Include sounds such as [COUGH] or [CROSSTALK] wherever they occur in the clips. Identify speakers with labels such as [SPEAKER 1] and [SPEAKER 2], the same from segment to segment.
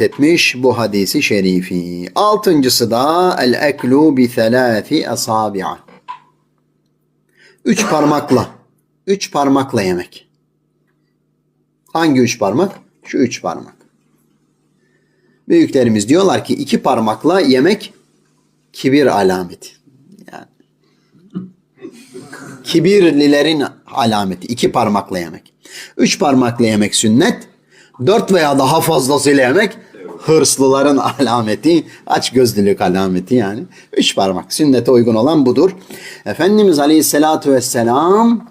[SPEAKER 1] etmiş bu hadisi şerifi. Altıncısı da el eklu bi thelâthi asabi'a. Üç parmakla. Üç parmakla yemek. Hangi üç parmak? Şu üç parmak. Büyüklerimiz diyorlar ki iki parmakla yemek kibir alameti. Yani kibirlilerin alameti. iki parmakla yemek. Üç parmakla yemek sünnet. Dört veya daha fazlasıyla yemek hırslıların [LAUGHS] alameti, aç gözlülük alameti yani. Üç parmak sünnete uygun olan budur. Efendimiz Aleyhisselatü Vesselam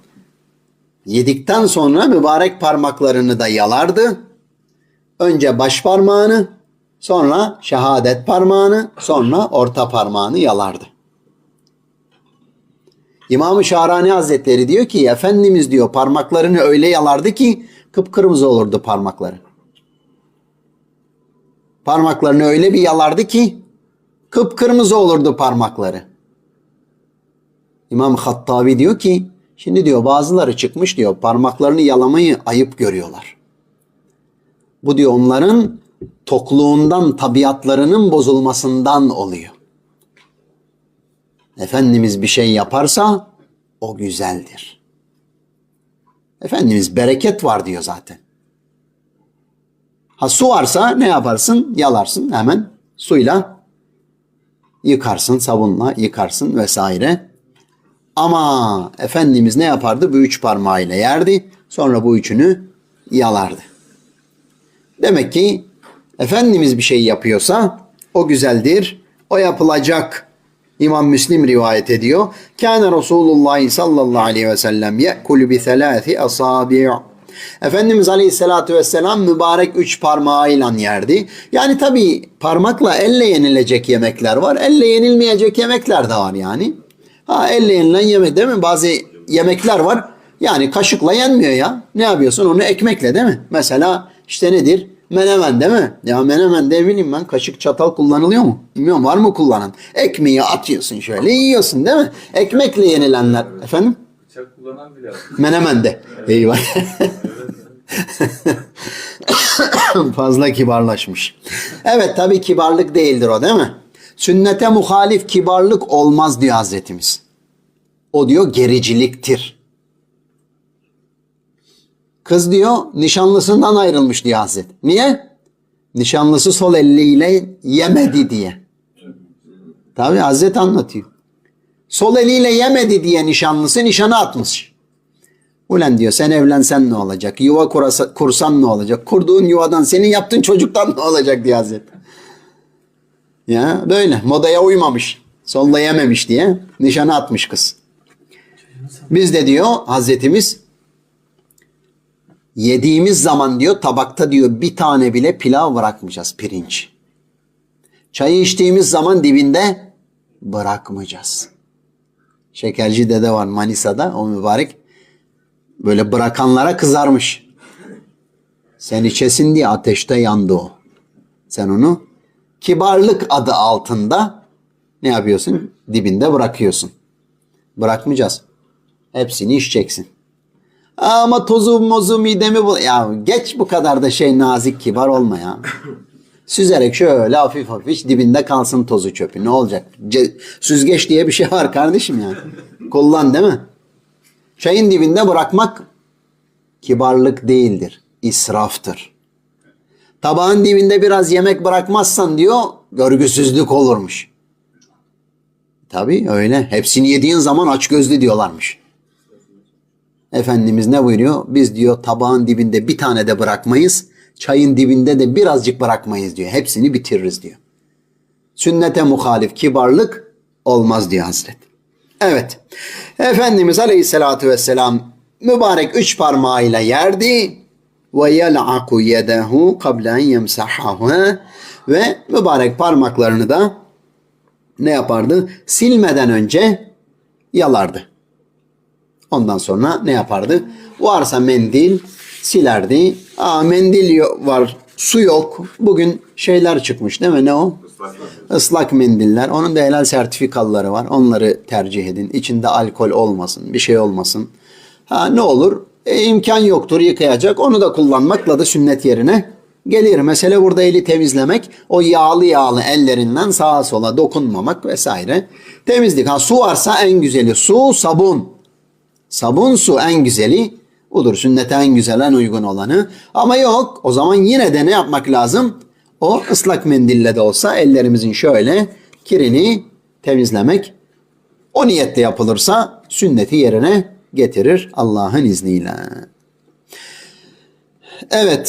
[SPEAKER 1] yedikten sonra mübarek parmaklarını da yalardı. Önce baş parmağını, sonra şehadet parmağını, sonra orta parmağını yalardı. İmam-ı Şahrani Hazretleri diyor ki Efendimiz diyor parmaklarını öyle yalardı ki kıpkırmızı olurdu parmakları. Parmaklarını öyle bir yalardı ki kıpkırmızı olurdu parmakları. İmam Hattabi diyor ki şimdi diyor bazıları çıkmış diyor parmaklarını yalamayı ayıp görüyorlar. Bu diyor onların tokluğundan tabiatlarının bozulmasından oluyor. Efendimiz bir şey yaparsa o güzeldir. Efendimiz bereket var diyor zaten. Ha su varsa ne yaparsın? Yalarsın hemen suyla yıkarsın, sabunla yıkarsın vesaire. Ama Efendimiz ne yapardı? Bu üç parmağıyla yerdi. Sonra bu üçünü yalardı. Demek ki Efendimiz bir şey yapıyorsa o güzeldir. O yapılacak. İmam Müslim rivayet ediyor. Kâne Resulullah sallallahu aleyhi ve sellem ye'kul bi thelâthi asâbi' Efendimiz Aleyhisselatü Vesselam mübarek üç parmağıyla yerdi. Yani tabi parmakla elle yenilecek yemekler var. Elle yenilmeyecek yemekler de var yani. Ha elle yenilen yemek değil mi? Bazı yemekler var. Yani kaşıkla yenmiyor ya. Ne yapıyorsun? Onu ekmekle değil mi? Mesela işte nedir? Menemen değil mi? Ya menemen de bileyim ben kaşık çatal kullanılıyor mu? Bilmiyorum var mı kullanan? Ekmeği atıyorsun şöyle yiyorsun değil mi? Ekmekle yenilenler. Efendim?
[SPEAKER 2] Bıçak kullanan bile var.
[SPEAKER 1] Menemen'de. Eyvah. [LAUGHS] [LAUGHS] Fazla kibarlaşmış. Evet tabii kibarlık değildir o değil mi? Sünnete muhalif kibarlık olmaz diyor Hazretimiz. O diyor gericiliktir. Kız diyor nişanlısından ayrılmış diyor Hazret. Niye? Nişanlısı sol eliyle yemedi diye. Tabii Hazret anlatıyor. Sol eliyle yemedi diye nişanlısı nişanı atmış. Ulan diyor sen evlensen ne olacak? Yuva kurasa, kursan ne olacak? Kurduğun yuvadan senin yaptığın çocuktan ne olacak diye Hazret. Ya böyle modaya uymamış. Solla yememiş diye nişanı atmış kız. Biz de diyor Hazretimiz yediğimiz zaman diyor tabakta diyor bir tane bile pilav bırakmayacağız pirinç. Çayı içtiğimiz zaman dibinde bırakmayacağız. Şekerci dede var Manisa'da o mübarek. Böyle bırakanlara kızarmış. Sen içesin diye ateşte yandı o. Sen onu kibarlık adı altında ne yapıyorsun? Dibinde bırakıyorsun. Bırakmayacağız. Hepsini içeceksin. Ama tozu mozu midemi bu. Ya geç bu kadar da şey nazik kibar olma ya. Süzerek şöyle hafif hafif dibinde kalsın tozu çöpü. Ne olacak? Ce- süzgeç diye bir şey var kardeşim yani. Kullan değil mi? Çayın dibinde bırakmak kibarlık değildir. israftır. Tabağın dibinde biraz yemek bırakmazsan diyor görgüsüzlük olurmuş. Tabii öyle. Hepsini yediğin zaman aç gözlü diyorlarmış. Efendimiz ne buyuruyor? Biz diyor tabağın dibinde bir tane de bırakmayız. Çayın dibinde de birazcık bırakmayız diyor. Hepsini bitiririz diyor. Sünnete muhalif kibarlık olmaz diyor Hazret. Evet. Efendimiz Aleyhisselatü Vesselam mübarek üç parmağıyla yerdi. Ve yel'aku yedehu kablen yemsahahu. Ve mübarek parmaklarını da ne yapardı? Silmeden önce yalardı. Ondan sonra ne yapardı? Varsa mendil silerdi. Aa mendil var, su yok. Bugün şeyler çıkmış değil mi? Ne o? Islak mendiller. Onun da helal sertifikaları var. Onları tercih edin. İçinde alkol olmasın, bir şey olmasın. Ha ne olur? E, imkan yoktur yıkayacak. Onu da kullanmakla da sünnet yerine gelir. Mesele burada eli temizlemek. O yağlı yağlı ellerinden sağa sola dokunmamak vesaire. Temizlik. Ha su varsa en güzeli. Su, sabun. Sabun su en güzeli. Budur sünnete en güzel en uygun olanı. Ama yok o zaman yine de ne yapmak lazım? O ıslak mendille de olsa ellerimizin şöyle kirini temizlemek. O niyette yapılırsa sünneti yerine getirir Allah'ın izniyle. Evet.